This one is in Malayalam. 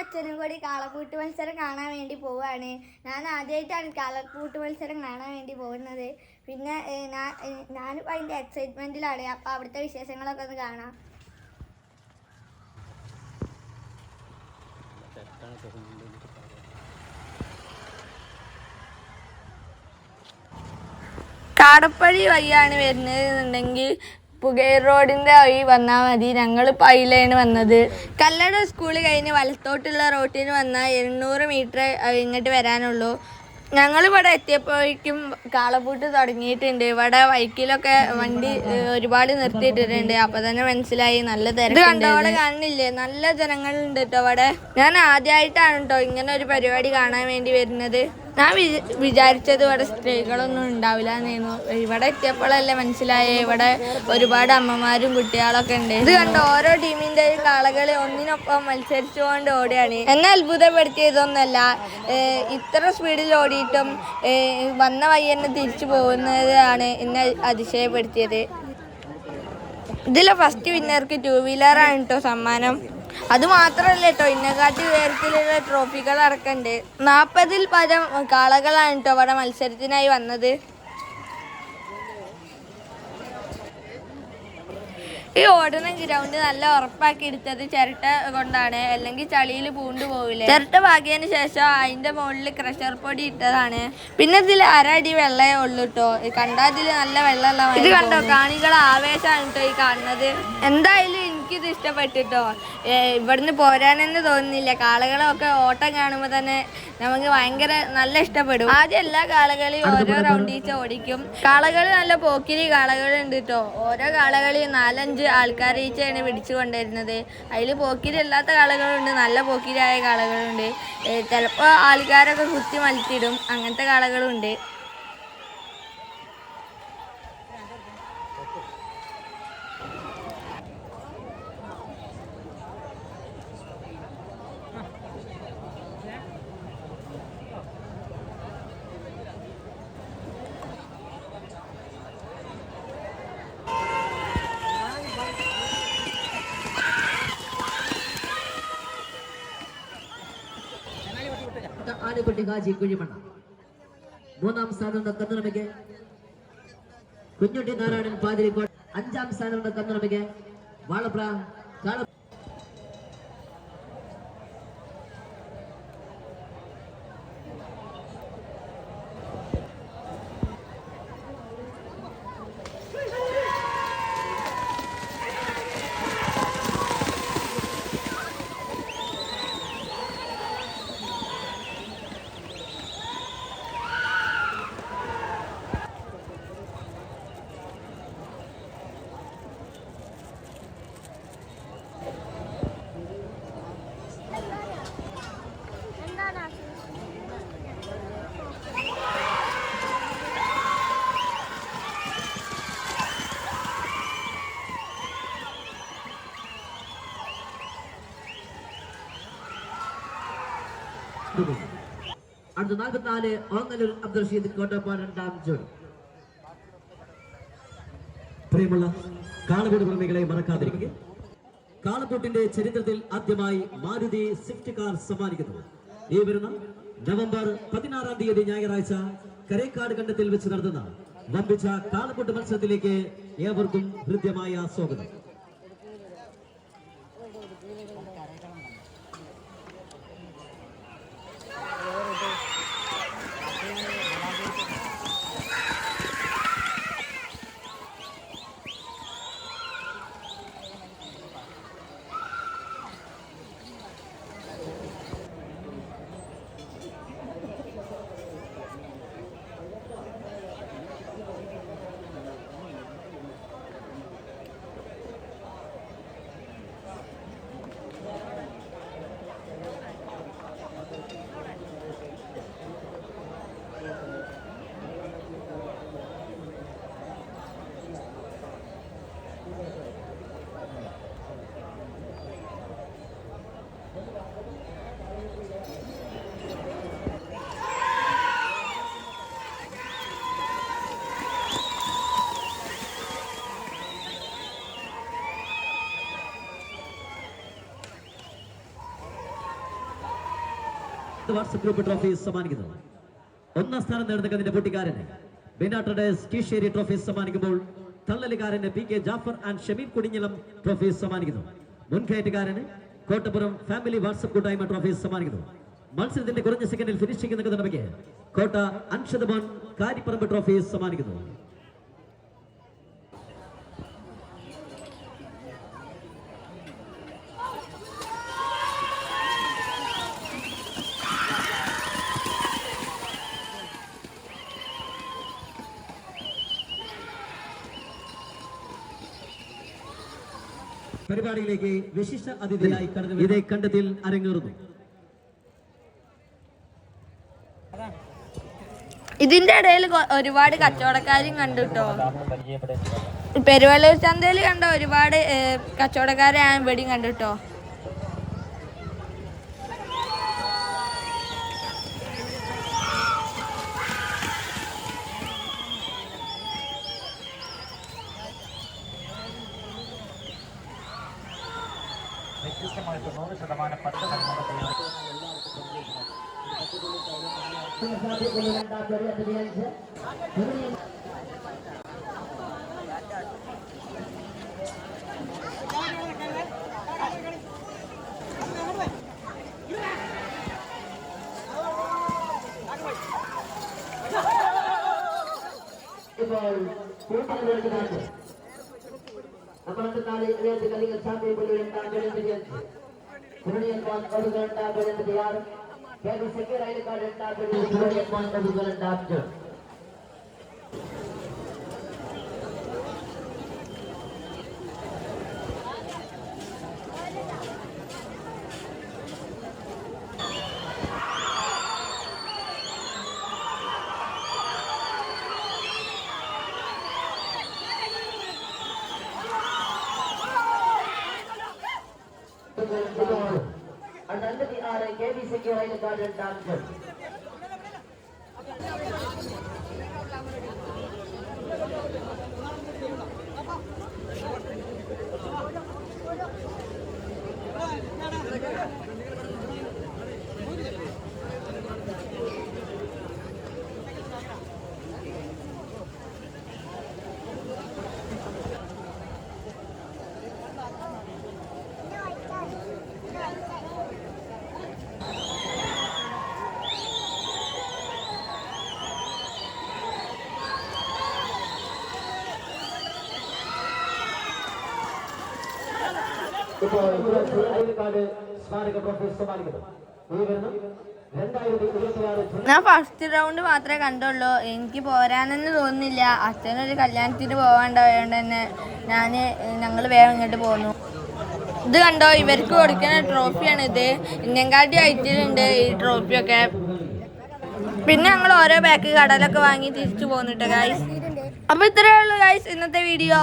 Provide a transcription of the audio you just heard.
അച്ഛനും കൂടി കാളക്കൂട്ട് മത്സരം കാണാൻ വേണ്ടി പോവുകയാണ് ഞാൻ ആദ്യമായിട്ടാണ് കാളക്കൂട്ട് മത്സരം കാണാൻ വേണ്ടി പോകുന്നത്. പിന്നെ ഞാൻ ഞാനിപ്പോൾ അതിന്റെ എക്സൈറ്റ്മെന്റിലാണ് അപ്പോൾ അവിടുത്തെ വിശേഷങ്ങളൊക്കെ ഒന്ന് കാണാം. കാടപ്പഴി വഴിയാണ് വരുന്നത് എന്നുണ്ടെങ്കിൽ പുകയർ റോഡിന്റെ വഴി വന്നാൽ മതി. ഞങ്ങൾ അതിലാണ് വന്നത്. കല്ലട സ്കൂൾ കഴിഞ്ഞ് വലത്തോട്ടുള്ള റോട്ടിന് വന്നാൽ എണ്ണൂറ് മീറ്റർ ഇങ്ങോട്ട് വരാനുള്ളൂ. ഞങ്ങൾ ഇവിടെ എത്തിയപ്പോഴേക്കും കാളപ്പൂട്ട് തുടങ്ങിയിട്ടുണ്ട്. ഇവിടെ വൈക്കിലൊക്കെ വണ്ടി ഒരുപാട് നിർത്തിയിട്ടിട്ടുണ്ട്. അപ്പൊ തന്നെ മനസ്സിലായി നല്ല തിരക്ക് അവിടെ കാണില്ലേ നല്ല ജനങ്ങളുണ്ട് കേട്ടോ ഇവിടെ. ഞാൻ ആദ്യമായിട്ടാണ് കേട്ടോ ഇങ്ങനെ ഒരു പരിപാടി കാണാൻ വേണ്ടി വരുന്നത്. ഞാൻ വിച- വിചാരിച്ചത് ഇവിടെ സ്ത്രീകളൊന്നും ഉണ്ടാവില്ല എന്നായിരുന്നു ഇവിടെ എത്തിയപ്പോഴല്ലേ മനസ്സിലായേ ഇവിടെ ഒരുപാട് അമ്മമാരും കുട്ടികളൊക്കെ ഉണ്ട്. ഇത് കണ്ട് ഓരോ ടീമിന്റെ കാളകൾ ഒന്നിനൊപ്പം മത്സരിച്ചുകൊണ്ട് ഓടിയാണ്. എന്നെ അത്ഭുതപ്പെടുത്തിയതൊന്നല്ല ഇത്ര സ്പീഡിൽ ഓടിയിട്ടും വന്ന വഴി തന്നെ തിരിച്ചു പോകുന്നതാണ് എന്നെ അതിശയപ്പെടുത്തിയത്. ഇതിലെ ഫസ്റ്റ് വിന്നർക്ക് ടൂ വീലറാണ് കേട്ടോ സമ്മാനം. അത് മാത്രമല്ല കേട്ടോ ഇന്നകാട്ടി ഉയരത്തിലുള്ള ട്രോഫികൾ അടക്കണ്ട്. നാൽപ്പതിൽ പരം കാളകളാണ് കേട്ടോ അവിടെ മത്സരത്തിനായി വന്നത്. ഈ ഓടുന്ന ഗ്രൗണ്ട് നല്ല ഉറപ്പാക്കി എടുത്തത് ചിരട്ട കൊണ്ടാണ്. അല്ലെങ്കിൽ ചളിയിൽ പൂണ്ടു പോവില്ല. ചിരട്ട പാകിയതിന് ശേഷം അതിന്റെ മുകളിൽ ക്രഷർ പൊടി ഇട്ടതാണ്. പിന്നെ ഇതിൽ അരടി വെള്ളമേ ഉള്ളൂ കേട്ടോ കണ്ടാൽ ഇതിൽ നല്ല വെള്ളമല്ല ഇത് കണ്ടോ? കാണികൾ ആവേശമാണ് കേട്ടോ ഈ കാണുന്നത്. എന്തായാലും എനിക്കിത് ഇഷ്ടപ്പെട്ടിട്ടോ. ഇവിടുന്ന് പോരാനെന്ന് തോന്നുന്നില്ല. കാളകളൊക്കെ ഓട്ടം കാണുമ്പോൾ തന്നെ നമുക്ക് ഭയങ്കര നല്ല ഇഷ്ടപ്പെടും. ആദ്യം എല്ലാ കാളകളെയും ഓരോ റൗണ്ട് ഈച്ച ഓടിക്കും. കാളകൾ നല്ല പോക്കിരി കാളകളുണ്ട് കേട്ടോ ഓരോ കാളകളെയും നാലഞ്ച് ആൾക്കാർ ഈച്ചയാണ് പിടിച്ചു കൊണ്ടുവരുന്നത്. അതിൽ പോക്കിരി അല്ലാത്ത കാളകളുണ്ട്. നല്ല പോക്കിരിയായ കാളകളുണ്ട്. ചിലപ്പോൾ ആൾക്കാരൊക്കെ കുത്തി മലത്തിടും. അങ്ങനത്തെ കാളകളും ഉണ്ട് ആനക്കുട്ടി ഹാജി കുഴിമണ്ണ മൂന്നാം സ്ഥാനമുണ്ട് കന്നുറമയ്ക്ക് കുഞ്ഞുട്ടി നാരായണൻ പാതിരിക്കോട് അഞ്ചാം സ്ഥാനമുണ്ട് കന്നുറമയ്ക്ക് വാളപ്ര കാള അടുത്ത നാൽപ്പത്തിനാല് ഓങ്ങലൂർ അബ്ദുൾ റഷീദ് കോട്ടപ്പാൻ രണ്ടാം ജോഡി. പ്രിയമുള്ള കാളവീട് പ്രേമികളെ മറക്കാതിരിക്കുക. കാളക്കൂട്ടിന്റെ ചരിത്രത്തിൽ ആദ്യമായി മാരുതി സ്വിഫ്റ്റ് കാർ സമ്മാനിക്കുന്നു. ഈ വരുന്ന നവംബർ പതിനാറാം തീയതി ഞായറാഴ്ച കരേക്കാട് കണ്ടത്തിൽ വെച്ച് നടത്തുന്ന വമ്പിച്ച കാളക്കൂട്ട് മത്സരത്തിലേക്ക് ഏവർക്കും ഹൃദ്യമായ സ്വാഗതം. ആനന്ദ് വാട്സപ്പ് ഗ്രൂപ്പ് ട്രോഫി സമ്മാനിക്കുന്നത് ഒന്നാം സ്ഥാനം നേടുന്നതിന്റെ പൊട്ടിക്കാരന് ബെനാട്ടഡേസ് കീശേരി ട്രോഫി സമ്മാനിക്കുമ്പോൾ തള്ളലുകാരന് P K Jafar and Shameem കുടിഞ്ഞിലം trophy സമ്മാനിക്കുന്നു. മുൻകയറ്റുകാരന് കോട്ടപ്പുറം ഫാമിലി വാട്സപ്പ് കൂട്ടായ്മ ട്രോഫി സമ്മാനിക്കുന്നു. മത്സരത്തിന്റെ കുറഞ്ഞ സെക്കൻഡിൽ ഫിനിഷ് ചെയ്യുന്ന കോട്ട അൻഷദ് കാരിപ്പറമ്പ് ട്രോഫി സമ്മാനിക്കുന്നു. പരിപാടിയിലേക്ക് വിശിഷ്ട അതിഥിയായി കടന്നു ഇതേ കണ്ടത്തിൽ അരങ്ങേറുന്നു. ഇതിന്റെ ഇടയിൽ ഒരുപാട് കച്ചവടക്കാരും കണ്ടു കേട്ടോ പെരുവള്ളൂർ ചന്തയിൽ കണ്ട ഒരുപാട് കച്ചവടക്കാരെ ഞാൻ ഇവിടെയും കണ്ടു കേട്ടോ ശതമാനം പത്ത് മണിക്കൂർ തയ്യാറാക്കി ഇപ്പോൾ കൂട്ടുകാരുടെ നമ്മളൊക്കെ നാല് ഇരുപത്തി കളികൾ champion Bunyikan kalau kita berdiri, kita bisa kira kalau kita berdiri. Bunyikan kalau kita berdiri. Victoria Garden Dancers. ഇപ്പോൾ അയൽക്കാട് സ്മാരക ട്രോഫി ഞാൻ ഫസ്റ്റ് റൗണ്ട് മാത്രമേ കണ്ടുള്ളൂ. എനിക്ക് പോരാനെന്ന് തോന്നുന്നില്ല. അച്ഛനൊരു കല്യാണത്തിന് പോകാണ്ടായതുകൊണ്ട് തന്നെ ഞാൻ ഞങ്ങൾ വേഗം ഇങ്ങോട്ട് പോന്നു. ഇത് കണ്ടോ? ഇവർക്ക് കൊടുക്കുന്ന ട്രോഫിയാണ് ഇത്. ഇന്നങ്കാട്ടി അയച്ചിട്ടുണ്ട് ഈ ട്രോഫിയൊക്കെ. പിന്നെ ഞങ്ങൾ ഓരോ ബാക്ക് കടലൊക്കെ വാങ്ങി തിരിച്ചു പോന്നിട്ട് ഗായ്സ് അപ്പൊ ഇത്രയേ ഉള്ളൂ ഗായ്സ് ഇന്നത്തെ വീഡിയോ